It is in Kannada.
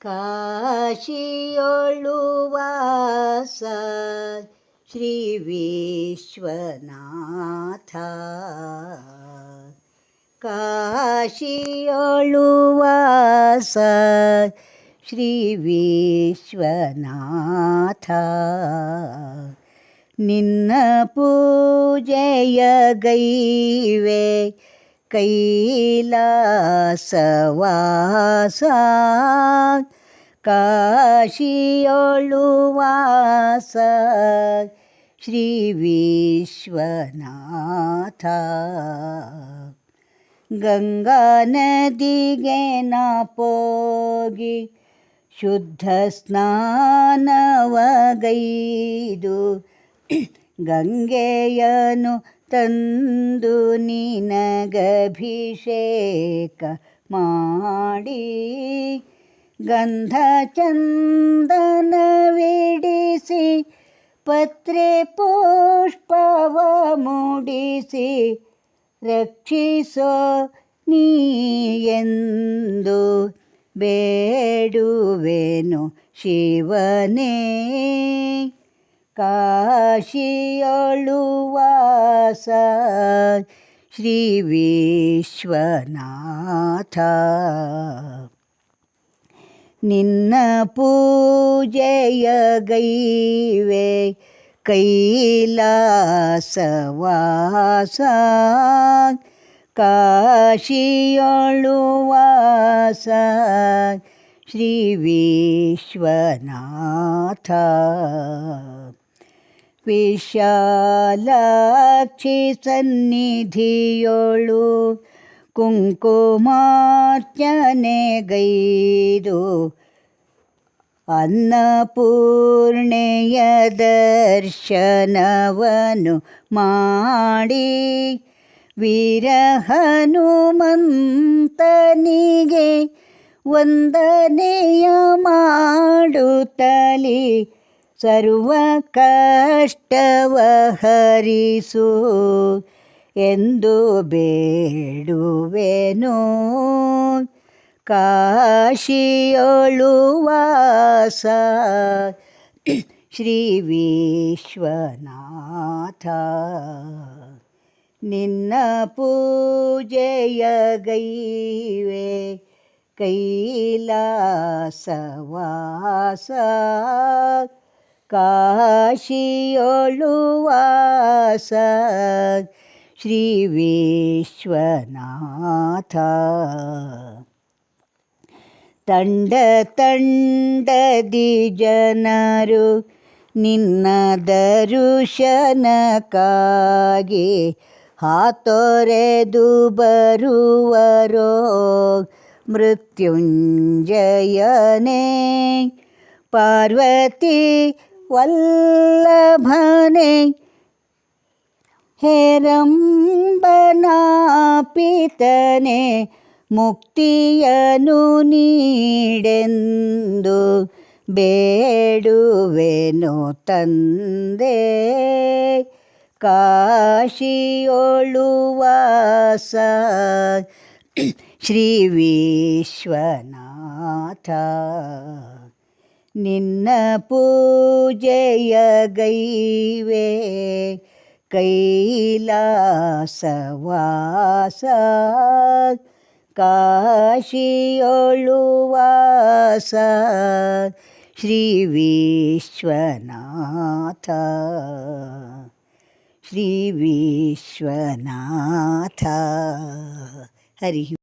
काशि ओळुवास श्री विश्वनाथ काशि ओळुवास श्री विश्वनाथ गैवे ಕೈಲಾಸವಾಸ ಕಾಶಿಯೊಳು ವಾಸ ಶ್ರೀ ವಿಶ್ವನಾಥ. ಗಂಗಾ ನದಿಗೆ ನಾಪೋಗಿ ಶುದ್ಧ ಸ್ನಾನವಗೈದು ಗಂಗೆಯನು ತಂದು ನಿನಗಭಿಷೇಕ ಮಾಡಿ. ಗಂಧ ಚಂದನವಿಡಿಸಿ ಪತ್ರೆ ಪುಷ್ಪವ ಮೂಡಿಸಿ ರಕ್ಷಿಸೋ ನೀ ಎಂದು ಬೇಡುವೆನು ಶಿವನೇ. ಕಾಶಿಯೊಳು ವಾಸ ಶ್ರೀ ವಿಶ್ವನಾಥ. ನಿನ್ನ ಪೂಜೆಯ ಗೈವೆ ಕೈಲಾಸವಾಸ ಕಾಶಿಯೊಳು ವಾಸ ಶ್ರೀ ವಿಶ್ವನಾಥ. ವಿಶಾಲಾಕ್ಷಿ ಸನ್ನಿಧಿಯೊಳು ಕುಂಕುಮಾರ್ಚನೆಗೈದು ಅನ್ನಪೂರ್ಣೆಯ ದರ್ಶನವನು ಮಾಡಿ ವೀರ ಹನುಮಂತನಿಗೆ ವಂದನೆಯ ಮಾಡುತ್ತಲಿ ಸರ್ವ ಕಷ್ಟವ ಹರಿಸು ಎಂದು ಬೇಡುವೆನು. ಕಾಶಿಯೊಳುವಾಸ ಶ್ರೀ ವಿಶ್ವನಾಥ. ನಿನ್ನ ಪೂಜೆಯ ಗೈವೆ ಕೈಲಾಸವಾಸ ಕಾಶಿಯೊಳು ವಾಸ. ಶ್ರೀ ವಿಶ್ವನಾಥ. ತಂಡ ತಂಡದಿ ಜನರು ನಿನ್ನ ದರುಶನಕ್ಕಾಗಿ ಹಾತೊರೆದು ಬರುವರೋ ಮೃತ್ಯುಂಜಯನೇ. ಪಾರ್ವತಿ ವಲ್ಲಭನೆ ಹೇರಂಬನಾಪಿತನೆ ಮುಕ್ತಿಯನು ನೀಡೆಂದು ಬೇಡುವೆನು ತಂದೆ. ಕಾಶಿಯೊಳು ವಾಸ ಶ್ರೀ ವಿಶ್ವನಾಥ. ನಿನ್ನ ಪೂಜೆಯ ಗೈವೆ ಕೈಲಾಸವಾಸ ಕಾಶಿಯೊಳು ವಾಸ ಶ್ರೀ ವಿಶ್ವನಾಥ. ಶ್ರೀ ವಿಶ್ವನಾಥ. ಹರಿ